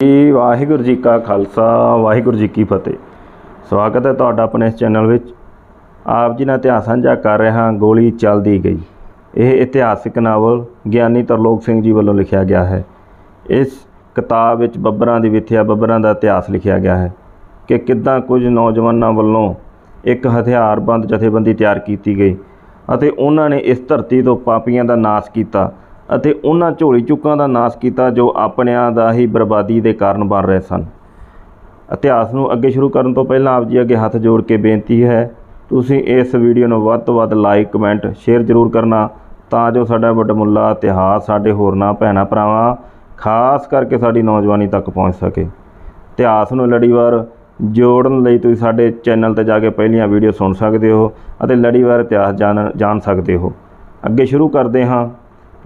ਜੀ, ਵਾਹਿਗੁਰੂ ਜੀ ਕਾ ਖਾਲਸਾ, ਵਾਹਿਗੁਰੂ ਜੀ ਕੀ ਫਤਿਹ। ਸਵਾਗਤ ਹੈ ਤੁਹਾਡਾ ਆਪਣੇ ਇਸ ਚੈਨਲ ਵਿੱਚ। ਆਪ ਜੀ ਨਾਲ ਇਤਿਹਾਸ ਸਾਂਝਾ ਕਰ ਰਿਹਾ ਹਾਂ, ਗੋਲੀ ਚੱਲਦੀ ਗਈ। ਇਹ ਇਤਿਹਾਸਿਕ ਨਾਵਲ ਗਿਆਨੀ ਤਰਲੋਕ ਸਿੰਘ ਜੀ ਵੱਲੋਂ ਲਿਖਿਆ ਗਿਆ ਹੈ। ਇਸ ਕਿਤਾਬ ਵਿੱਚ ਬੱਬਰਾਂ ਦੀ ਵਿਥਿਆ, ਬੱਬਰਾਂ ਦਾ ਇਤਿਹਾਸ ਲਿਖਿਆ ਗਿਆ ਹੈ ਕਿ ਕਿੱਦਾਂ ਕੁਝ ਨੌਜਵਾਨਾਂ ਵੱਲੋਂ ਇੱਕ ਹਥਿਆਰਬੰਦ ਜਥੇਬੰਦੀ ਤਿਆਰ ਕੀਤੀ ਗਈ ਅਤੇ ਉਹਨਾਂ ਨੇ ਇਸ ਧਰਤੀ ਤੋਂ ਪਾਪੀਆਂ ਦਾ ਨਾਸ਼ ਕੀਤਾ ਅਤੇ ਉਹਨਾਂ ਝੋਲੀ ਚੁੱਕਾਂ ਦਾ ਨਾਸ਼ ਕੀਤਾ ਜੋ ਆਪਣਿਆਂ ਦਾ ਹੀ ਬਰਬਾਦੀ ਦੇ ਕਾਰਨ ਬਣ ਰਹੇ ਸਨ। ਇਤਿਹਾਸ ਨੂੰ ਅੱਗੇ ਸ਼ੁਰੂ ਕਰਨ ਤੋਂ ਪਹਿਲਾਂ ਆਪ ਜੀ ਅੱਗੇ ਹੱਥ ਜੋੜ ਕੇ ਬੇਨਤੀ ਹੈ, ਤੁਸੀਂ ਇਸ ਵੀਡੀਓ ਨੂੰ ਵੱਧ ਤੋਂ ਵੱਧ ਲਾਈਕ, ਕਮੈਂਟ, ਸ਼ੇਅਰ ਜ਼ਰੂਰ ਕਰਨਾ ਤਾਂ ਜੋ ਸਾਡਾ ਵੱਡਮੁੱਲਾ ਇਤਿਹਾਸ ਸਾਡੇ ਹੋਰਨਾਂ ਭੈਣਾਂ ਭਰਾਵਾਂ ਖਾਸ ਕਰਕੇ ਸਾਡੀ ਨੌਜਵਾਨੀ ਤੱਕ ਪਹੁੰਚ ਸਕੇ। ਇਤਿਹਾਸ ਨੂੰ ਲੜੀਵਾਰ ਜੋੜਨ ਲਈ ਤੁਸੀਂ ਸਾਡੇ ਚੈਨਲ ਤੇ ਜਾ ਕੇ ਪਹਿਲੀਆਂ ਵੀਡੀਓ ਸੁਣ ਸਕਦੇ ਹੋ ਅਤੇ ਲੜੀਵਾਰ ਇਤਿਹਾਸ ਜਾਣ ਜਾਣ ਸਕਦੇ ਹੋ। ਅੱਗੇ ਸ਼ੁਰੂ ਕਰਦੇ ਹਾਂ।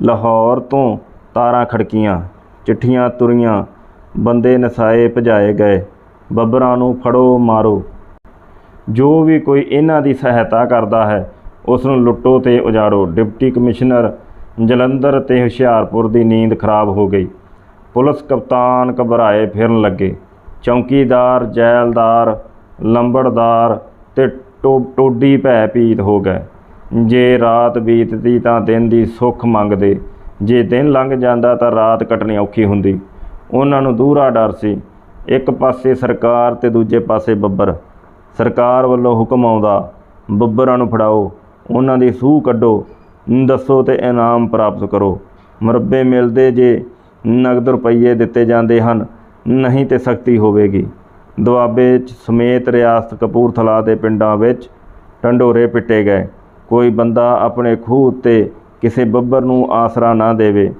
ਲਾਹੌਰ ਤੋਂ ਤਾਰਾਂ ਖੜਕੀਆਂ, ਚਿੱਠੀਆਂ ਤੁਰੀਆਂ, ਬੰਦੇ ਨਸਾਏ ਭਜਾਏ ਗਏ, ਬੱਬਰਾਂ ਨੂੰ ਫੜੋ ਮਾਰੋ। ਜੋ ਵੀ ਕੋਈ ਇਹਨਾਂ ਦੀ ਸਹਾਇਤਾ ਕਰਦਾ ਹੈ, ਉਸ ਨੂੰ ਲੁੱਟੋ ਤੇ ਉਜਾੜੋ। ਡਿਪਟੀ ਕਮਿਸ਼ਨਰ ਜਲੰਧਰ ਤੇ ਹੁਸ਼ਿਆਰਪੁਰ ਦੀ ਨੀਂਦ ਖਰਾਬ ਹੋ ਗਈ। ਪੁਲਿਸ ਕਪਤਾਨ ਘਬਰਾਏ ਫਿਰਨ ਲੱਗੇ। ਚੌਕੀਦਾਰ, ਜੈਲਦਾਰ, ਲੰਬੜਦਾਰ ਤੇ ਟੋ, ਟੋਡੀ ਭੈ ਭੀਤ ਹੋ ਗਏ। ਜੇ ਰਾਤ ਬੀਤਦੀ ਤਾਂ ਦਿਨ ਦੀ ਸੁੱਖ ਮੰਗਦੇ। ਜੇ ਦਿਨ ਲੰਘ ਜਾਂਦਾ ਤਾਂ ਰਾਤ ਕੱਟਣੀ ਔਖੀ ਹੁੰਦੀ। ਉਹਨਾਂ ਨੂੰ ਦੂਰਾ ਡਰ ਸੀ। ਇੱਕ ਪਾਸੇ ਸਰਕਾਰ ਤੇ ਦੂਜੇ ਪਾਸੇ ਬੱਬਰ। ਸਰਕਾਰ ਵੱਲੋਂ ਹੁਕਮ ਆਉਂਦਾ, ਬੱਬਰਾਂ ਨੂੰ ਫੜਾਓ, ਉਹਨਾਂ ਦੀ ਸੂਹ ਕੱਢੋ, ਦੱਸੋ ਤੇ ਇਨਾਮ ਪ੍ਰਾਪਤ ਕਰੋ। ਮੁਰੱਬੇ ਮਿਲਦੇ ਜੇ ਨਗਦ ਰੁਪਈਏ ਦਿੱਤੇ ਜਾਂਦੇ ਹਨ, ਨਹੀਂ ਤੇ ਸਖਤੀ ਹੋਵੇਗੀ। ਦੁਆਬੇ 'ਚ ਸਮੇਤ ਰਿਆਸਤ ਕਪੂਰਥਲਾ ਦੇ ਪਿੰਡਾਂ ਵਿੱਚ ਢੰਡੋਰੇ ਪਿੱਟੇ ਗਏ। ਕੋਈ ਬੰਦਾ ਆਪਣੇ ਖੂਹ ਉੱਤੇ ਕਿਸੇ ਬੱਬਰ ਨੂੰ ਆਸਰਾ ਨਾ ਦੇਵੇ।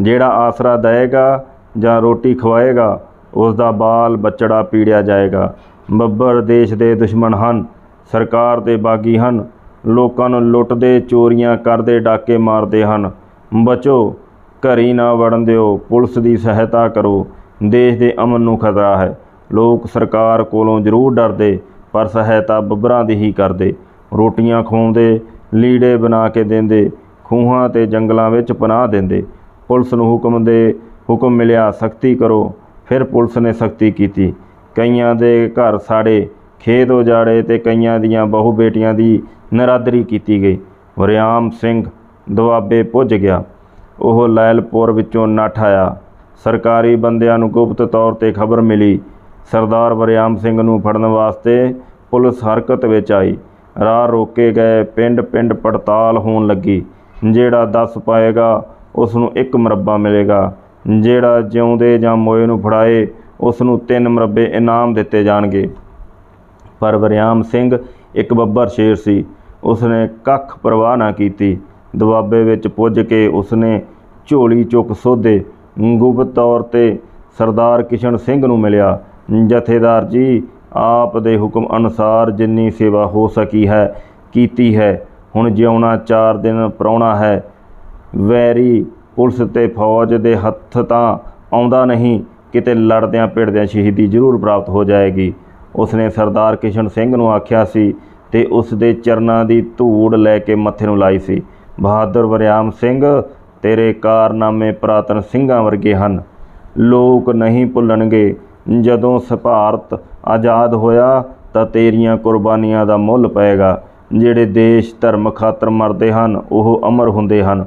ਜਿਹੜਾ ਆਸਰਾ ਦੇਵੇਗਾ ਜਾਂ ਰੋਟੀ ਖਵਾਏਗਾ ਉਸ ਦਾ ਬਾਲ ਬੱਚੜਾ ਪੀੜਿਆ ਜਾਏਗਾ। ਬੱਬਰ ਦੇਸ਼ ਦੇ ਦੁਸ਼ਮਣ ਹਨ, ਸਰਕਾਰ ਦੇ ਬਾਗੀ ਹਨ, ਲੋਕਾਂ ਨੂੰ ਲੁੱਟਦੇ, ਚੋਰੀਆਂ ਕਰਦੇ, ਡਾਕੇ ਮਾਰਦੇ ਹਨ। ਬਚੋ, ਘਰੀ ਨਾ ਵੜਨ ਦਿਓ, ਪੁਲਿਸ ਦੀ ਸਹਾਇਤਾ ਕਰੋ। ਦੇਸ਼ ਦੇ ਅਮਨ ਨੂੰ ਖਤਰਾ ਹੈ। ਲੋਕ ਸਰਕਾਰ ਕੋਲੋਂ ਜ਼ਰੂਰ ਡਰਦੇ, ਪਰ ਸਹਾਇਤਾ ਬੱਬਰਾਂ ਦੀ ਹੀ ਕਰਦੇ। ਰੋਟੀਆਂ ਖਵਾਉਂਦੇ, ਲੀੜੇ ਬਣਾ ਕੇ ਦਿੰਦੇ, ਖੂਹਾਂ ਤੇ ਜੰਗਲਾਂ ਵਿੱਚ ਪਨਾਹ ਦਿੰਦੇ। ਪੁਲਿਸ ਨੂੰ ਹੁਕਮ ਦੇ ਹੁਕਮ ਮਿਲਿਆ, ਸਖਤੀ ਕਰੋ। ਫਿਰ ਪੁਲਿਸ ਨੇ ਸਖਤੀ ਕੀਤੀ। ਕਈਆਂ ਦੇ ਘਰ ਸਾੜੇ, ਖੇਤ ਉਜਾੜੇ ਤੇ ਕਈਆਂ ਦੀਆਂ ਬਹੂ ਬੇਟੀਆਂ ਦੀ ਨਰਾਦਰੀ ਕੀਤੀ ਗਈ। ਵਰਿਆਮ ਸਿੰਘ ਦੁਆਬੇ ਪੁੱਜ ਗਿਆ। ਉਹ ਲੈਲਪੁਰ ਵਿੱਚੋਂ ਨੱਠ ਆਇਆ। ਸਰਕਾਰੀ ਬੰਦਿਆਂ ਨੂੰ ਗੁਪਤ ਤੌਰ ਤੇ ਖਬਰ ਮਿਲੀ। ਸਰਦਾਰ ਵਰਿਆਮ ਸਿੰਘ ਨੂੰ ਫੜਨ ਵਾਸਤੇ ਪੁਲਿਸ ਹਰਕਤ ਵਿੱਚ ਆਈ। ਰਾਹ ਰੋਕੇ ਗਏ, ਪਿੰਡ ਪਿੰਡ ਪੜਤਾਲ ਹੋਣ ਲੱਗੀ। ਜਿਹੜਾ ਦੱਸ ਪਾਏਗਾ ਉਸ ਨੂੰ ਇੱਕ ਮੁਰੱਬਾ ਮਿਲੇਗਾ। ਜਿਹੜਾ ਜਿਉਂਦੇ ਜਾਂ ਮੋਏ ਨੂੰ ਫੜਾਏ ਉਸ ਨੂੰ ਤਿੰਨ ਮੁਰੱਬੇ ਇਨਾਮ ਦਿੱਤੇ ਜਾਣਗੇ। ਪਰ ਵਰਿਆਮ ਸਿੰਘ ਇੱਕ ਬੱਬਰ ਸ਼ੇਰ ਸੀ। ਉਸਨੇ ਕੱਖ ਪਰਵਾਹ ਨਾ ਕੀਤੀ। ਦੁਆਬੇ ਵਿੱਚ ਪੁੱਜ ਕੇ ਉਸਨੇ ਝੋਲੀ ਚੁੱਕ ਸੋਧੇ। ਗੁਪਤ ਤੌਰ ਤੇ ਸਰਦਾਰ ਕਿਸ਼ਨ ਸਿੰਘ ਨੂੰ ਮਿਲਿਆ। ਜਥੇਦਾਰ ਜੀ ਆਪ ਦੇ ਹੁਕਮ ਅਨੁਸਾਰ ਜਿੰਨੀ ਸੇਵਾ ਹੋ ਸਕੀ ਹੈ, ਕੀਤੀ ਹੈ। ਹੁਣ ਜਿਉਣਾ ਚਾਰ ਦਿਨ ਪ੍ਰਾਹੁਣਾ ਹੈ। ਵੈਰੀ ਪੁਲਿਸ ਤੇ ਫੌਜ ਦੇ ਹੱਥ ਤਾਂ ਆਉਂਦਾ ਨਹੀਂ, ਕਿਤੇ ਲੜਦਿਆਂ ਪਿੜਦਿਆਂ ਸ਼ਹੀਦੀ ਜ਼ਰੂਰ ਪ੍ਰਾਪਤ ਹੋ ਜਾਏਗੀ। ਉਸਨੇ ਸਰਦਾਰ ਕਿਸ਼ਨ ਸਿੰਘ ਨੂੰ ਆਖਿਆ ਸੀ ਤੇ ਉਸ ਦੇ ਚਰਨਾਂ ਦੀ ਧੂੜ ਲੈ ਕੇ ਮੱਥੇ ਨੂੰ ਲਾਈ ਸੀ। ਬਹਾਦਰ ਵਰਿਆਮ ਸਿੰਘ ਤੇਰੇ ਕਾਰਨਾਮੇ ਪ੍ਰਾਤਨ ਸਿੰਘਾਂ ਵਰਗੇ ਹਨ। ਲੋਕ ਨਹੀਂ ਭੁੱਲਣਗੇ। ਜਦੋਂ ਭਾਰਤ ਆਜ਼ਾਦ ਹੋਇਆ ਤਾਂ ਤੇਰੀਆਂ ਕੁਰਬਾਨੀਆਂ ਦਾ ਮੁੱਲ ਪਏਗਾ। ਜਿਹੜੇ ਦੇਸ਼ ਧਰਮ ਖਾਤਰ ਮਰਦੇ ਹਨ, ਉਹ ਅਮਰ ਹੁੰਦੇ ਹਨ।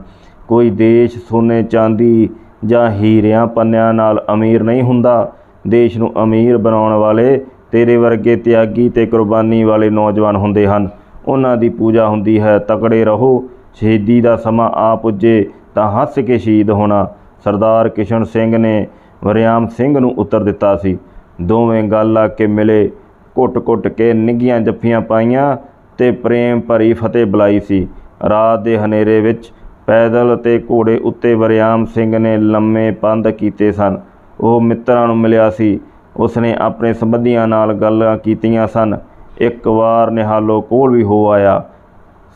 ਕੋਈ ਦੇਸ਼ ਸੋਨੇ ਚਾਂਦੀ ਜਾਂ ਹੀਰਿਆਂ ਪੰਨਿਆਂ ਨਾਲ ਅਮੀਰ ਨਹੀਂ ਹੁੰਦਾ। ਦੇਸ਼ ਨੂੰ ਅਮੀਰ ਬਣਾਉਣ ਵਾਲੇ, ਤੇਰੇ ਵਰਗੇ ਤਿਆਗੀ ਤੇ ਕੁਰਬਾਨੀ ਵਾਲੇ ਨੌਜਵਾਨ ਹੁੰਦੇ ਹਨ। ਉਹਨਾਂ ਦੀ ਪੂਜਾ ਹੁੰਦੀ ਹੈ, ਤਕੜੇ ਰਹੋ। ਸ਼ਹੀਦੀ ਦਾ ਸਮਾਂ ਆ ਪੁੱਜੇ ਤਾਂ ਹੱਸ ਕੇ ਸ਼ਹੀਦ ਹੋਣਾ। ਸਰਦਾਰ ਕਿਸ਼ਨ ਸਿੰਘ ਨੇ ਵਰਿਆਮ ਸਿੰਘ ਨੂੰ ਉੱਤਰ ਦਿੱਤਾ ਸੀ। ਦੋਵੇਂ ਗੱਲ ਆ ਕੇ ਮਿਲੇ। ਘੁੱਟ-ਘੁੱਟ ਕੇ ਨਿੱਗੀਆਂ ਜੱਫੀਆਂ ਪਾਈਆਂ ਤੇ ਪ੍ਰੇਮ ਭਰੀ ਫਤਿਹ ਬੁਲਾਈ ਸੀ। ਰਾਤ ਦੇ ਹਨੇਰੇ ਵਿੱਚ ਪੈਦਲ ਤੇ ਘੋੜੇ ਉੱਤੇ ਵਰਿਆਮ ਸਿੰਘ ਨੇ ਲੰਮੇ ਪੰਧ ਕੀਤੇ ਸਨ। ਉਹ ਮਿੱਤਰਾਂ ਨੂੰ ਮਿਲਿਆ ਸੀ। ਉਸਨੇ ਆਪਣੇ ਸੰਬੰਧੀਆਂ ਨਾਲ ਗੱਲਾਂ ਕੀਤੀਆਂ ਸਨ। ਇੱਕ ਵਾਰ ਨਿਹਾਲੋ ਕੋਲ ਵੀ ਹੋ ਆਇਆ।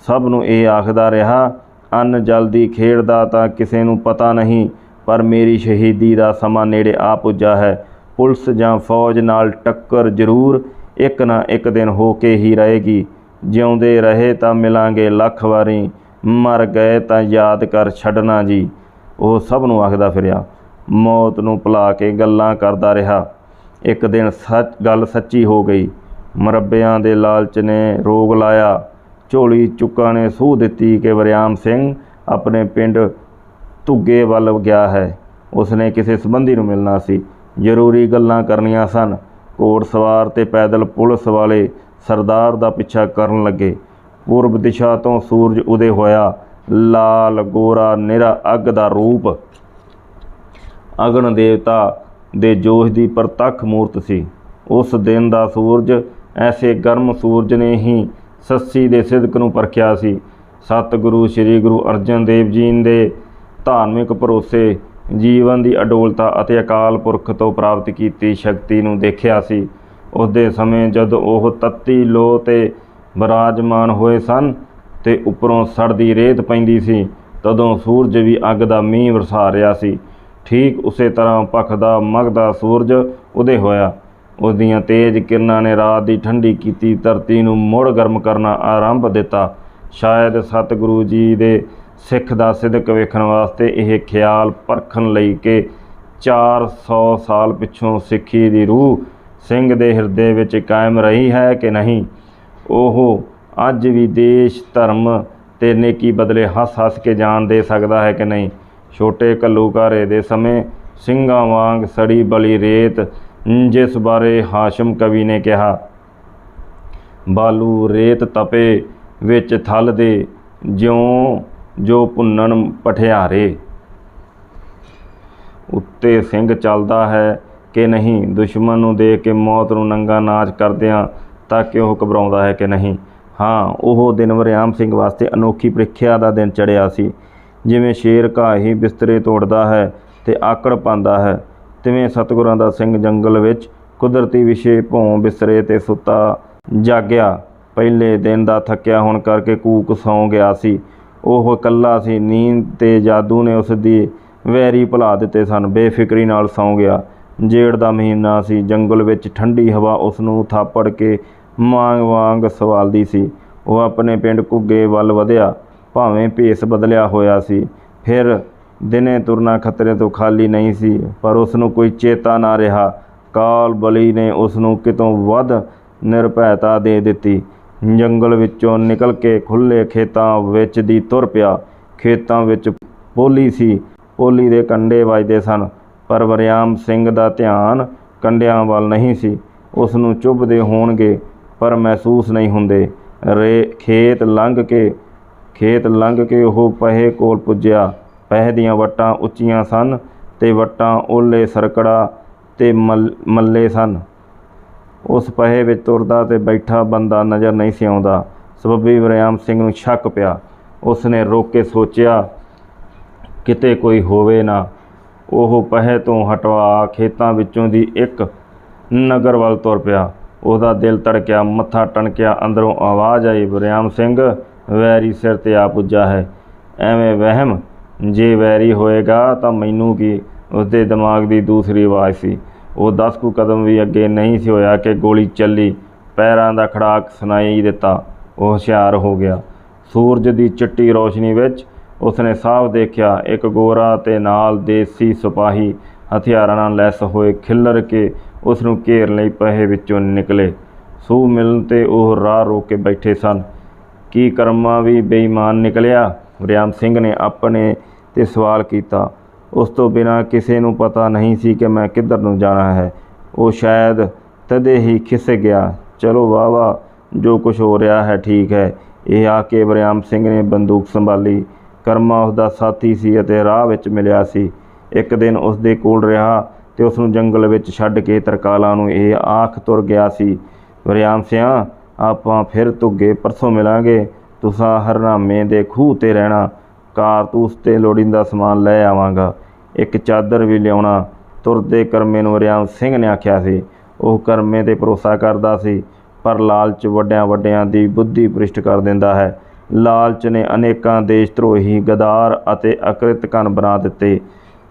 ਸਭ ਨੂੰ ਇਹ ਆਖਦਾ ਰਿਹਾ, ਅੰਨ ਜਲਦੀ ਖੇਡਦਾ ਤਾਂ ਕਿਸੇ ਨੂੰ ਪਤਾ ਨਹੀਂ ਪਰ ਮੇਰੀ ਸ਼ਹੀਦੀ ਦਾ ਸਮਾਂ ਨੇੜੇ ਆ ਪੁੱਜਾ ਹੈ। ਪੁਲਿਸ ਜਾਂ ਫੌਜ ਨਾਲ ਟੱਕਰ ਜ਼ਰੂਰ ਇੱਕ ਨਾ ਇੱਕ ਦਿਨ ਹੋ ਕੇ ਹੀ ਰਹੇਗੀ। ਜਿਉਂਦੇ ਰਹੇ ਤਾਂ ਮਿਲਾਂਗੇ ਲੱਖ ਵਾਰੀ। ਮਰ ਗਏ ਤਾਂ ਯਾਦ ਕਰ ਛੱਡਣਾ ਜੀ। ਉਹ ਸਭ ਨੂੰ ਆਖਦਾ ਫਿਰਿਆ। ਮੌਤ ਨੂੰ ਭੁਲਾ ਕੇ ਗੱਲਾਂ ਕਰਦਾ ਰਿਹਾ। ਇੱਕ ਦਿਨ ਸੱਚ, ਗੱਲ ਸੱਚੀ ਹੋ ਗਈ। ਮਰੱਬਿਆਂ ਦੇ ਲਾਲਚ ਨੇ ਰੋਗ ਲਾਇਆ। ਝੋਲੀ ਚੁੱਕਾਂ ਨੇ ਸੂਹ ਦਿੱਤੀ ਕਿ ਵਰਿਆਮ ਸਿੰਘ ਆਪਣੇ ਪਿੰਡ ਧੁੱਗੇ ਵੱਲ ਗਿਆ ਹੈ। ਉਸਨੇ ਕਿਸੇ ਸੰਬੰਧੀ ਨੂੰ ਮਿਲਣਾ ਸੀ। ਜ਼ਰੂਰੀ ਗੱਲਾਂ ਕਰਨੀਆਂ ਸਨ। ਘੋੜ ਸਵਾਰ ਤੇ ਪੈਦਲ ਪੁਲਿਸ ਵਾਲੇ ਸਰਦਾਰ ਦਾ ਪਿੱਛਾ ਕਰਨ ਲੱਗੇ। ਪੂਰਬ ਦਿਸ਼ਾ ਤੋਂ ਸੂਰਜ ਉਦੇ ਹੋਇਆ। ਲਾਲ, ਗੋਰਾ, ਨਿਰਾ ਅੱਗ ਦਾ ਰੂਪ। ਅਗਨ ਦੇਵਤਾ ਦੇ ਜੋਸ਼ ਦੀ ਪ੍ਰਤੱਖ ਮੂਰਤ ਸੀ। ਉਸ ਦਿਨ ਦਾ ਸੂਰਜ ਐਸੇ ਗਰਮ ਸੂਰਜ ਨੇ ਹੀ ਸੱਸੀ ਦੇ ਸਿਦਕ ਨੂੰ ਪਰਖਿਆ ਸੀ। ਸਤਿਗੁਰੂ, ਸ੍ਰੀ ਗੁਰੂ ਅਰਜਨ ਦੇਵ ਜੀ ਦੇ ਧਾਰਮਿਕ ਭਰੋਸੇ, ਜੀਵਨ ਦੀ ਅਡੋਲਤਾ ਅਤੇ ਅਕਾਲ ਪੁਰਖ ਤੋਂ ਪ੍ਰਾਪਤ ਕੀਤੀ ਸ਼ਕਤੀ ਨੂੰ ਦੇਖਿਆ ਸੀ। ਉਸ ਦੇ ਸਮੇਂ ਜਦ ਉਹ ਤੱਤੀ ਲੋ ਤੇ ਬਰਾਜਮਾਨ ਹੋਏ ਸਨ ਤੇ ਉੱਪਰੋਂ ਸੜਦੀ ਰੇਤ ਪੈਂਦੀ ਸੀ, ਤਦੋਂ ਸੂਰਜ ਵੀ ਅੱਗ ਦਾ ਮੀਂਹ ਵਰਸਾ ਰਿਹਾ ਸੀ। ਠੀਕ ਉਸੇ ਤਰ੍ਹਾਂ ਭਖਦਾ ਮਗਦਾ ਸੂਰਜ ਉਦੇ ਹੋਇਆ। ਉਸ ਦੀਆਂ ਤੇਜ਼ ਕਿਰਨਾਂ ਨੇ ਰਾਤ ਦੀ ਠੰਡੀ ਕੀਤੀ ਧਰਤੀ ਨੂੰ ਮੁੜ ਗਰਮ ਕਰਨਾ ਆਰੰਭ ਦਿੱਤਾ। ਸ਼ਾਇਦ ਸਤਿਗੁਰੂ ਜੀ ਦੇ ਸਿੱਖ ਦਾ ਸਿਦਕ ਵੇਖਣ ਵਾਸਤੇ ਇਹ ਖਿਆਲ ਪਰਖਣ ਲਈ ਕਿ 400 ਸਾਲ ਪਿੱਛੋਂ ਸਿੱਖੀ ਦੀ ਰੂਹ ਸਿੰਘ ਦੇ ਹਿਰਦੇ ਵਿੱਚ ਕਾਇਮ ਰਹੀ ਹੈ ਕਿ ਨਹੀਂ? ਉਹ ਅੱਜ ਵੀ ਦੇਸ਼, ਧਰਮ ਤੇ ਨੇਕੀ ਬਦਲੇ ਹੱਸ-ਹੱਸ ਕੇ ਜਾਨ ਦੇ ਸਕਦਾ ਹੈ ਕਿ ਨਹੀਂ? ਛੋਟੇ ਘੱਲੂਘਾਰੇ ਦੇ ਸਮੇਂ ਸਿੰਘਾਂ ਵਾਂਗ ਸੜੀ ਬਲੀ ਰੇਤ ਜਿਸ ਬਾਰੇ ਹਾਸ਼ਮ ਕਵੀ ਨੇ ਕਿਹਾ, ਬਾਲੂ ਰੇਤ ਤਪੇ ਵਿੱਚ ਥਲ ਦੇ ਜਿਉਂ ਜੋ ਭੁੰਨਣ ਪਠਿਆਰੇ। ਉੱਤੇ ਸਿੰਘ ਚੱਲਦਾ ਹੈ ਕਿ ਨਹੀਂ, ਦੁਸ਼ਮਣ ਨੂੰ ਦੇਖ ਕੇ ਮੌਤ ਨੂੰ ਨੰਗਾ ਨਾਚ ਕਰਦਿਆਂ ਤਾਂ ਕਿ ਉਹ ਘਬਰਾਉਂਦਾ ਹੈ ਕਿ ਨਹੀਂ। ਹਾਂ, ਉਹ ਦਿਨ ਵਰਿਆਮ ਸਿੰਘ ਵਾਸਤੇ ਅਨੋਖੀ ਪ੍ਰੀਖਿਆ ਦਾ ਦਿਨ ਚੜਿਆ ਸੀ। ਜਿਵੇਂ ਸ਼ੇਰ ਘਾਹ ਹੀ ਬਿਸਤਰੇ ਤੋੜਦਾ ਹੈ ਤੇ ਆਕੜ ਪਾਉਂਦਾ ਹੈ, ਤਿਵੇਂ ਸਤਿਗੁਰਾਂ ਦਾ ਸਿੰਘ ਜੰਗਲ ਵਿੱਚ ਕੁਦਰਤੀ ਵਿਸ਼ੇ ਭੌਂ ਬਿਸਤਰੇ ਤੇ ਸੁੱਤਾ ਜਾਗਿਆ। ਪਹਿਲੇ ਦਿਨ ਦਾ ਥੱਕਿਆ ਹੋਣ ਕਰਕੇ ਕੂਕ ਸੌਂ ਗਿਆ ਸੀ। ਉਹ ਇਕੱਲਾ ਸੀ, ਨੀਂਦ ਤੇ ਜਾਦੂ ਨੇ ਉਸ ਦੀ ਵੈਰੀ ਭੁਲਾ ਦਿੱਤੇ ਸਨ, ਬੇਫਿਕਰੀ ਨਾਲ ਸੌਂ ਗਿਆ। ਜੇੜ ਦਾ ਮਹੀਨਾ ਸੀ, ਜੰਗਲ ਵਿੱਚ ਠੰਡੀ ਹਵਾ ਉਸ ਨੂੰ ਥਾਪੜ ਕੇ ਮਾਂਗ ਵਾਂਗ ਸਵਾਲਦੀ ਸੀ। ਉਹ ਆਪਣੇ ਪਿੰਡ ਘੁੱਗੇ ਵੱਲ ਵਧਿਆ, ਭਾਵੇਂ ਭੇਸ ਬਦਲਿਆ ਹੋਇਆ ਸੀ। ਫਿਰ ਦਿਨੇ ਤੁਰਨਾ ਖਤਰੇ ਤੋਂ ਖਾਲੀ ਨਹੀਂ ਸੀ, ਪਰ ਉਸ ਨੂੰ ਕੋਈ ਚੇਤਾ ਨਾ ਰਿਹਾ। ਕਾਲ ਬਲੀ ਨੇ ਉਸ ਨੂੰ ਕਿਤੋਂ ਵੱਧ ਨਿਰਭੈਤਾ ਦੇ ਦਿੱਤੀ। ਜੰਗਲ ਵਿੱਚੋਂ ਨਿਕਲ ਕੇ ਖੁੱਲੇ ਖੇਤਾਂ ਵਿੱਚ ਦੀ ਤੁਰ ਪਿਆ। ਖੇਤਾਂ ਵਿੱਚ ਪੋਲੀ ਸੀ। ਪੋਲੀ ਦੇ ਕੰਡੇ ਵੱਜਦੇ ਸਨ, ਪਰ ਵਰਿਆਮ ਸਿੰਘ ਦਾ ਧਿਆਨ ਕੰਡਿਆਂ ਵੱਲ ਨਹੀਂ ਸੀ। ਉਸ ਨੂੰ ਚੁੱਭਦੇ ਹੋਣਗੇ, ਪਰ ਮਹਿਸੂਸ ਨਹੀਂ ਹੁੰਦੇ। ਰੇ, ਖੇਤ ਲੰਘ ਕੇ, ਖੇਤ ਲੰਘ ਕੇ ਉਹ ਪਹੇ ਕੋਲ ਪੁੱਜਿਆ। ਪਹੇ ਦੀਆਂ ਵੱਟਾਂ ਉੱਚੀਆਂ ਸਨ ਤੇ ਵੱਟਾਂ ਓਲੇ ਸਰਕੜਾ ਤੇ ਮਲ- ਮੱਲੇ ਸਨ। ਉਸ ਪਹੇ ਵਿੱਚ ਤੁਰਦਾ ਤੇ ਬੈਠਾ ਬੰਦਾ ਨਜ਼ਰ ਨਹੀਂ ਸੀ ਆਉਂਦਾ। ਸਬੱਬੀ ਵਰਿਆਮ ਸਿੰਘ ਨੂੰ ਸ਼ੱਕ ਪਿਆ। ਉਸ ਨੇ ਰੋਕ ਕੇ ਸੋਚਿਆ, ਕਿਤੇ ਕੋਈ ਹੋਵੇ ਨਾ। ਉਹ ਪਹੇ ਤੋਂ ਹਟਵਾ ਖੇਤਾਂ ਵਿੱਚੋਂ ਦੀ ਇੱਕ ਨਗਰ ਵੱਲ ਤੁਰ ਪਿਆ। ਉਹਦਾ ਦਿਲ ਧੜਕਿਆ, ਮੱਥਾ ਟਣਕਿਆ, ਅੰਦਰੋਂ ਆਵਾਜ਼ ਆਈ ਵਰਿਆਮ ਸਿੰਘ, ਵੈਰੀ ਸਿਰ ਤੇ ਆ ਪੁੱਜਾ ਹੈ। ਐਵੇਂ ਵਹਿਮ, ਜੇ ਵੈਰੀ ਹੋਏਗਾ ਤਾਂ ਮੈਨੂੰ ਕੀ? ਉਸਦੇ ਦਿਮਾਗ ਦੀ ਦੂਸਰੀ ਆਵਾਜ਼ ਸੀ। ਉਹ 10 ਕੁ ਕਦਮ ਵੀ ਅੱਗੇ ਨਹੀਂ ਸੀ ਹੋਇਆ ਕਿ ਗੋਲੀ ਚੱਲੀ, ਪੈਰਾਂ ਦਾ ਖੜਾਕ ਸੁਣਾਈ ਦਿੱਤਾ, ਉਹ ਹੁਸ਼ਿਆਰ ਹੋ ਗਿਆ। ਸੂਰਜ ਦੀ ਚਿੱਟੀ ਰੋਸ਼ਨੀ ਵਿੱਚ ਉਸਨੇ ਸਾਫ਼ ਦੇਖਿਆ, ਇੱਕ ਗੋਰਾ ਤੇ ਨਾਲ ਦੇਸੀ ਸਿਪਾਹੀ ਹਥਿਆਰਾਂ ਨਾਲ ਲੈਸ ਹੋਏ ਖਿੱਲਰ ਕੇ ਉਸ ਨੂੰ ਘੇਰ ਲਈ ਪਹੇ ਵਿੱਚੋਂ ਨਿਕਲੇ। ਸੂ ਮਿਲਣ ਤੇ ਉਹ ਰਾਹ ਰੋਕ ਕੇ ਬੈਠੇ ਸਨ। ਕੀ ਕਰਮਾ ਵੀ ਬੇਈਮਾਨ ਨਿਕਲਿਆ? ਰਿਆਮ ਸਿੰਘ ਨੇ ਆਪਣੇ ਤੇ ਸਵਾਲ ਕੀਤਾ। ਉਸ ਤੋਂ ਬਿਨਾਂ ਕਿਸੇ ਨੂੰ ਪਤਾ ਨਹੀਂ ਸੀ ਕਿ ਮੈਂ ਕਿੱਧਰ ਨੂੰ ਜਾਣਾ ਹੈ। ਉਹ ਸ਼ਾਇਦ ਤਦੇ ਹੀ ਖਿਸ ਗਿਆ। ਚਲੋ ਵਾਹ ਵਾਹ, ਜੋ ਕੁਝ ਹੋ ਰਿਹਾ ਹੈ ਠੀਕ ਹੈ। ਇਹ ਆ ਕੇ ਵਰਿਆਮ ਸਿੰਘ ਨੇ ਬੰਦੂਕ ਸੰਭਾਲੀ। ਕਰਮਾ ਉਸ ਦਾ ਸਾਥੀ ਸੀ ਅਤੇ ਰਾਹ ਵਿੱਚ ਮਿਲਿਆ ਸੀ। ਇੱਕ ਦਿਨ ਉਸ ਦੇ ਕੋਲ ਰਿਹਾ ਤੇ ਉਸ ਨੂੰ ਜੰਗਲ ਵਿੱਚ ਛੱਡ ਕੇ ਤਰਕਾਲਾਂ ਨੂੰ ਇਹ ਆਖ ਤੁਰ ਗਿਆ ਸੀ। ਵਰਿਆਮ ਸਿਆ, ਆਪਾਂ ਫਿਰ ਧੁੱਗੇ ਪਰਸੋਂ ਮਿਲਾਂਗੇ। ਤੁਸਾਂ ਹਰਨਾਮੇ ਦੇ ਖੂਹ ਤੇ ਰਹਿਣਾ। ਕਾਰਤੂਸ ਤੇ ਲੋੜੀਂਦਾ ਸਮਾਨ ਲੈ ਆਵਾਂਗਾ। ਇੱਕ ਚਾਦਰ ਵੀ ਲਿਆਉਣਾ। ਤੁਰਦੇ ਕਰਮੇ ਨੂੰ ਰਿਆਮ ਸਿੰਘ ਨੇ ਆਖਿਆ ਸੀ। ਉਹ ਕਰਮੇ ਤੇ ਭਰੋਸਾ ਕਰਦਾ ਸੀ, ਪਰ ਲਾਲਚ ਵੱਡਿਆਂ ਵੱਡਿਆਂ ਦੀ ਬੁੱਧੀ ਭ੍ਰਿਸ਼ਟ ਕਰ ਦਿੰਦਾ ਹੈ। ਲਾਲਚ ਨੇ ਅਨੇਕਾਂ ਦੇਸ਼ ਧਰੋਹੀ, ਗਦਾਰ ਅਤੇ ਅਕ੍ਰਿਤ ਅਕ੍ਰਿਤਕਨ ਬਣਾ ਦਿੱਤੇ।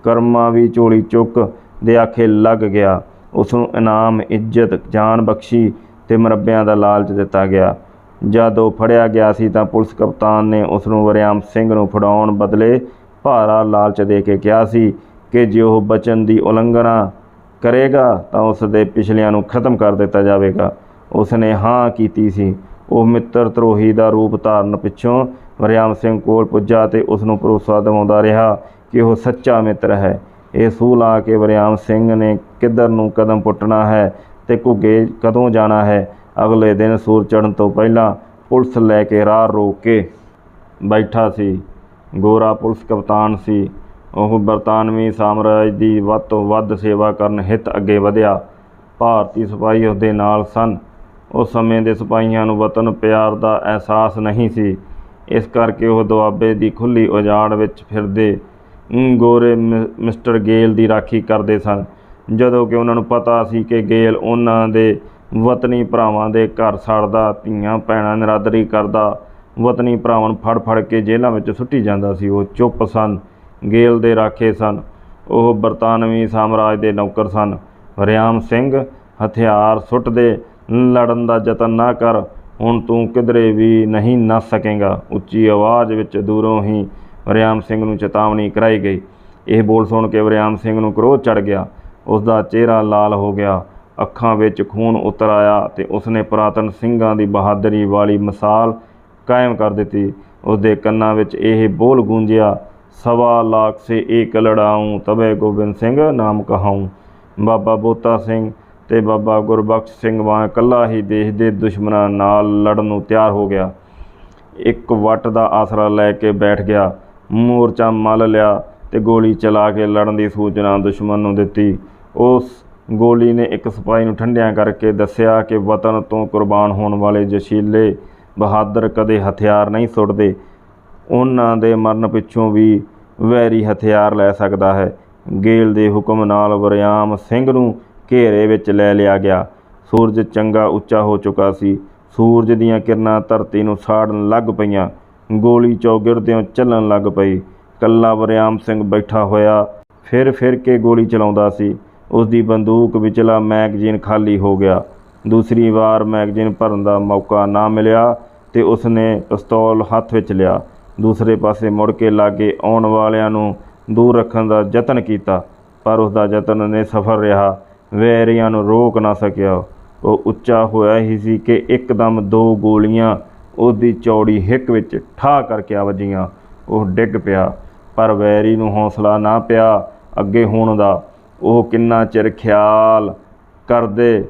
ਕਰਮਾ ਵੀ ਝੋਲੀ ਚੁੱਕ ਦੇ ਆਖੇ ਲੱਗ ਗਿਆ। ਉਸ ਨੂੰ ਇਨਾਮ, ਇੱਜ਼ਤ, ਜਾਨ ਬਖਸ਼ੀ ਤੇ ਮਰੱਬਿਆਂ ਦਾ ਲਾਲਚ ਦਿੱਤਾ ਗਿਆ। ਜਦ ਉਹ ਫੜਿਆ ਗਿਆ ਸੀ ਤਾਂ ਪੁਲਿਸ ਕਪਤਾਨ ਨੇ ਉਸ ਨੂੰ ਵਰਿਆਮ ਸਿੰਘ ਨੂੰ ਫੜਾਉਣ ਬਦਲੇ ਭਾਰਾ ਲਾਲਚ ਦੇ ਕੇ ਕਿਹਾ ਸੀ ਕਿ ਜੇ ਉਹ ਬਚਨ ਦੀ ਉਲੰਘਣਾ ਕਰੇਗਾ ਤਾਂ ਉਸ ਦੇ ਪਿਛਲਿਆਂ ਨੂੰ ਖਤਮ ਕਰ ਦਿੱਤਾ ਜਾਵੇਗਾ। ਉਸ ਨੇ ਹਾਂ ਕੀਤੀ ਸੀ। ਉਹ ਮਿੱਤਰ ਧਰੋਹੀ ਦਾ ਰੂਪ ਧਾਰਨ ਪਿੱਛੋਂ ਵਰਿਆਮ ਸਿੰਘ ਕੋਲ ਪੁੱਜਾ ਤੇ ਉਸ ਨੂੰ ਭਰੋਸਾ ਦਿਵਾਉਂਦਾ ਰਿਹਾ ਕਿ ਉਹ ਸੱਚਾ ਮਿੱਤਰ ਹੈ। ਇਹ ਸੂਹ ਲਾ ਕੇ ਵਰਿਆਮ ਸਿੰਘ ਨੇ ਕਿੱਧਰ ਨੂੰ ਕਦਮ ਪੁੱਟਣਾ ਹੈ ਤੇ ਘੁੱਗੇ ਕਦੋਂ ਜਾਣਾ ਹੈ ਅਗਲੇ ਦਿਨ ਸੂਰ ਚੜ੍ਹਨ ਤੋਂ ਪਹਿਲਾਂ ਪੁਲਿਸ ਲੈ ਕੇ ਰਾਹ ਰੋਕ ਕੇ ਬੈਠਾ ਸੀ। ਗੋਰਾ ਪੁਲਿਸ ਕਪਤਾਨ ਸੀ। ਉਹ ਬਰਤਾਨਵੀ ਸਾਮਰਾਜ ਦੀ ਵੱਧ ਤੋਂ ਵੱਧ ਸੇਵਾ ਕਰਨ ਹਿੱਤ ਅੱਗੇ ਵਧਿਆ। ਭਾਰਤੀ ਸਿਪਾਹੀ ਉਸਦੇ ਨਾਲ ਸਨ। ਉਸ ਸਮੇਂ ਦੇ ਸਿਪਾਹੀਆਂ ਨੂੰ ਵਤਨ ਪਿਆਰ ਦਾ ਅਹਿਸਾਸ ਨਹੀਂ ਸੀ। ਇਸ ਕਰਕੇ ਉਹ ਦੁਆਬੇ ਦੀ ਖੁੱਲੀ ਉਜਾੜ ਵਿੱਚ ਫਿਰਦੇ ਗੋਰੇ ਮਿ- ਮਿਸਟਰ ਗੇਲ ਦੀ ਰਾਖੀ ਕਰਦੇ ਸਨ। ਜਦੋਂ ਕਿ ਉਹਨਾਂ ਨੂੰ ਪਤਾ ਸੀ ਕਿ ਗੇਲ ਉਹਨਾਂ ਦੇ ਵਤਨੀ ਭਰਾਵਾਂ ਦੇ ਘਰ ਸੜਦਾ, ਧੀਆਂ ਭੈਣਾਂ ਨਰਾਦਰੀ ਕਰਦਾ। ਵਤਨੀ ਭਰਾਵਾਂ ਨੂੰ ਫੜ ਫੜ ਕੇ ਜੇਲ੍ਹਾਂ ਵਿੱਚ ਸੁੱਟੀ ਜਾਂਦਾ ਸੀ। ਉਹ ਚੁੱਪ ਸਨ, ਗੇਲ ਦੇ ਰਾਖੇ ਸਨ। ਉਹ ਬਰਤਾਨਵੀ ਸਾਮਰਾਜ ਦੇ ਨੌਕਰ ਸਨ। ਵਰਿਆਮ ਸਿੰਘ, ਹਥਿਆਰ ਸੁੱਟ ਦੇ ਲੜਨ ਦਾ ਯਤਨ ਨਾ ਕਰ। ਹੁਣ ਤੂੰ ਕਿਧਰੇ ਵੀ ਨਹੀਂ ਨੱਸ ਸਕੇਗਾ। ਉੱਚੀ ਆਵਾਜ਼ ਵਿੱਚ ਦੂਰੋਂ ਹੀ ਵਰਿਆਮ ਸਿੰਘ ਨੂੰ ਚੇਤਾਵਨੀ ਕਰਾਈ ਗਈ। ਇਹ ਬੋਲ ਸੁਣ ਕੇ ਵਰਿਆਮ ਸਿੰਘ ਨੂੰ ਕ੍ਰੋਧ ਚੜ ਗਿਆ। ਉਸ ਦਾ ਚਿਹਰਾ ਲਾਲ ਹੋ ਗਿਆ। ਅੱਖਾਂ ਵਿੱਚ ਖੂਨ ਉਤਰ ਆਇਆ ਤੇ ਉਸਨੇ ਪੁਰਾਤਨ ਸਿੰਘਾਂ ਦੀ ਬਹਾਦਰੀ ਵਾਲੀ ਮਿਸਾਲ ਕਾਇਮ ਕਰ ਦਿੱਤੀ। ਉਸਦੇ ਕੰਨਾਂ ਵਿੱਚ ਇਹ ਬੋਲ ਗੂੰਜਿਆ, ਸਵਾ ਲੱਖ ਸੇ ਏਕ ਲੜਾਊਂ ਤਵੇ ਗੋਬਿੰਦ ਸਿੰਘ ਨਾਮ ਕਹਾਉਂ। ਬਾਬਾ ਬੋਤਾ ਸਿੰਘ ਤੇ ਬਾਬਾ ਗੁਰਬਖਸ਼ ਸਿੰਘ ਵਾਂ ਇਕੱਲਾ ਹੀ ਦੇਸ਼ ਦੇ ਦੁਸ਼ਮਣਾਂ ਨਾਲ ਲੜਨ ਨੂੰ ਤਿਆਰ ਹੋ ਗਿਆ। ਇੱਕ ਵੱਟ ਦਾ ਆਸਰਾ ਲੈ ਕੇ ਬੈਠ ਗਿਆ। ਮੋਰਚਾ ਮੱਲ ਲਿਆ ਤੇ ਗੋਲੀ ਚਲਾ ਕੇ ਲੜਨ ਦੀ ਸੂਚਨਾ ਦੁਸ਼ਮਣ ਨੂੰ ਦਿੱਤੀ। ਉਸ ਗੋਲੀ ਨੇ ਇੱਕ ਸਿਪਾਹੀ ਨੂੰ ਠੰਡਿਆਂ ਕਰਕੇ ਦੱਸਿਆ ਕਿ ਵਤਨ ਤੋਂ ਕੁਰਬਾਨ ਹੋਣ ਵਾਲੇ ਜਸ਼ੀਲੇ ਬਹਾਦਰ ਕਦੇ ਹਥਿਆਰ ਨਹੀਂ ਸੁੱਟਦੇ। ਉਹਨਾਂ ਦੇ ਮਰਨ ਪਿੱਛੋਂ ਵੀ ਵੈਰੀ ਹਥਿਆਰ ਲੈ ਸਕਦਾ ਹੈ। ਗੇਲ ਦੇ ਹੁਕਮ ਨਾਲ ਵਰਿਆਮ ਸਿੰਘ ਨੂੰ ਘੇਰੇ ਵਿੱਚ ਲੈ ਲਿਆ ਗਿਆ। ਸੂਰਜ ਚੰਗਾ ਉੱਚਾ ਹੋ ਚੁੱਕਾ ਸੀ। ਸੂਰਜ ਦੀਆਂ ਕਿਰਨਾਂ ਧਰਤੀ ਨੂੰ ਸਾੜਨ ਲੱਗ ਪਈਆਂ। ਗੋਲੀ ਚੌਗਿਰਦਿਆਂ ਚੱਲਣ ਲੱਗ ਪਈ। ਕੱਲਾ ਵਰਿਆਮ ਸਿੰਘ ਬੈਠਾ ਹੋਇਆ ਫਿਰ ਫਿਰ ਕੇ ਗੋਲੀ ਚਲਾਉਂਦਾ ਸੀ। ਉਸ ਦੀ ਬੰਦੂਕ ਵਿਚਲਾ ਮੈਗਜ਼ੀਨ ਖਾਲੀ ਹੋ ਗਿਆ। ਦੂਸਰੀ ਵਾਰ ਮੈਗਜ਼ੀਨ ਭਰਨ ਦਾ ਮੌਕਾ ਨਾ ਮਿਲਿਆ ਤੇ ਉਸਨੇ ਪਿਸਤੌਲ ਹੱਥ ਵਿੱਚ ਲਿਆ। ਦੂਸਰੇ ਪਾਸੇ ਮੁੜ ਕੇ ਲਾਗੇ ਆਉਣ ਵਾਲਿਆਂ ਨੂੰ ਦੂਰ ਰੱਖਣ ਦਾ ਯਤਨ ਕੀਤਾ, ਪਰ ਉਸ ਦਾ ਯਤਨ ਨੇ ਸਫਲ ਰਿਹਾ। ਵੈਰੀਆਂ ਨੂੰ ਰੋਕ ਨਾ ਸਕਿਆ। ਉਹ ਉੱਚਾ ਹੋਇਆ ਹੀ ਸੀ ਕਿ ਇੱਕਦਮ ਦੋ ਗੋਲੀਆਂ ਉਸ ਦੀ ਚੌੜੀ ਹਿੱਕ ਵਿੱਚ ਠਾ ਕਰਕੇ ਆ ਵੱਜੀਆਂ। ਉਹ ਡਿੱਗ ਪਿਆ, ਪਰ ਵੈਰੀ ਨੂੰ ਹੌਸਲਾ ਨਾ ਪਿਆ। ਅੱਗੇ ਹੋਣ ਦਾ ਉਹ ਕਿੰਨਾ ਚਿਰ ਖਿਆਲ ਕਰਦੇ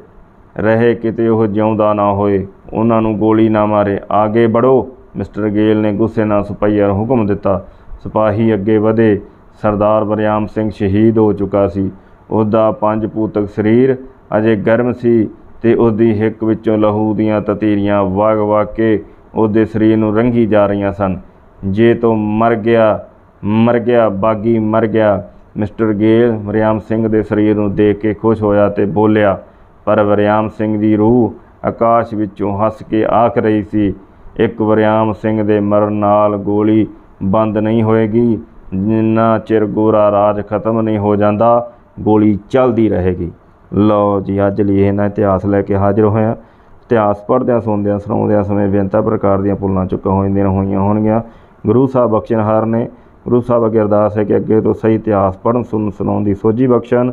ਰਹੇ ਕਿਤੇ ਉਹ ਜਿਉਂਦਾ ਨਾ ਹੋਏ। ਉਹਨਾਂ ਨੂੰ ਗੋਲੀ ਨਾ ਮਾਰੇ। ਆਗੇ ਬੜੋ ਮਿਸਟਰ ਗੇਲ ਨੇ ਗੁੱਸੇ ਨਾਲ ਸਿਪਾਹੀਆਂ ਨੂੰ ਹੁਕਮ ਦਿੱਤਾ। ਸਿਪਾਹੀ ਅੱਗੇ ਵਧੇ। ਸਰਦਾਰ ਬਰਿਆਮ ਸਿੰਘ ਸ਼ਹੀਦ ਹੋ ਚੁੱਕਾ ਸੀ। ਉਹਦਾ ਪੰਜ ਪੂਤਕ ਸਰੀਰ ਅਜੇ ਗਰਮ ਸੀ ਤੇ ਉਹਦੀ ਹਿੱਕ ਵਿੱਚੋਂ ਲਹੂ ਦੀਆਂ ਤਤੀਰੀਆਂ ਵਗ ਵਗ ਕੇ ਉਹਦੇ ਸਰੀਰ ਨੂੰ ਰੰਗੀ ਜਾ ਰਹੀਆਂ ਸਨ। ਜੇ ਤੋ ਮਰ ਗਿਆ ਮਰ ਗਿਆ, ਬਾਗੀ ਮਰ ਗਿਆ। ਮਿਸਟਰ ਗੇਲ ਵਰਿਆਮ ਸਿੰਘ ਦੇ ਸਰੀਰ ਨੂੰ ਦੇਖ ਕੇ ਖੁਸ਼ ਹੋਇਆ ਤੇ ਬੋਲਿਆ, ਪਰ ਵਰਿਆਮ ਸਿੰਘ ਦੀ ਰੂਹ ਆਕਾਸ਼ ਵਿੱਚੋਂ ਹੱਸ ਕੇ ਆਖ ਰਹੀ ਸੀ, ਇੱਕ ਵਰਿਆਮ ਸਿੰਘ ਦੇ ਮਰਨ ਨਾਲ ਗੋਲੀ ਬੰਦ ਨਹੀਂ ਹੋਏਗੀ, ਜਿੰਨਾ ਚਿਰ ਗੋਰਾ ਰਾਜ ਖਤਮ ਨਹੀਂ ਹੋ ਜਾਂਦਾ, ਗੋਲੀ ਚੱਲਦੀ ਰਹੇਗੀ। ਲਓ ਜੀ, ਅੱਜ ਲਈ ਇਹਨਾਂ ਇਤਿਹਾਸ ਲੈ ਕੇ ਹਾਜ਼ਰ ਹੋਇਆ। ਇਤਿਹਾਸ ਪੜ੍ਹਦਿਆਂ, ਸੁਣਦਿਆਂ, ਸੁਣਾਉਂਦਿਆਂ ਸਮੇਂ ਬੇਨਤਾ ਪ੍ਰਕਾਰ ਦੀਆਂ ਭੁੱਲਾਂ ਚੁੱਕਾਂ ਹੋਈਆਂ ਹੋਈਆਂ ਹੋਣਗੀਆਂ। ਗੁਰੂ ਸਾਹਿਬ ਬਖਸ਼ਣਹਾਰ ਨੇ ਗੁਰੂ ਸਾਹਿਬ ਅੱਗੇ ਅਰਦਾਸ ਹੈ ਕਿ ਅੱਗੇ ਤੋਂ ਸਹੀ ਇਤਿਹਾਸ ਪੜ੍ਹਨ, ਸੁਣਨ, ਸੁਣਾਉਣ ਦੀ ਸੋਝੀ ਬਖਸ਼ਣ।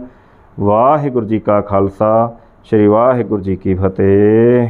ਵਾਹਿਗੁਰੂ ਜੀ ਕਾ ਖਾਲਸਾ, ਸ੍ਰੀ ਵਾਹਿਗੁਰੂ ਜੀ ਕੀ ਫਤਿਹ।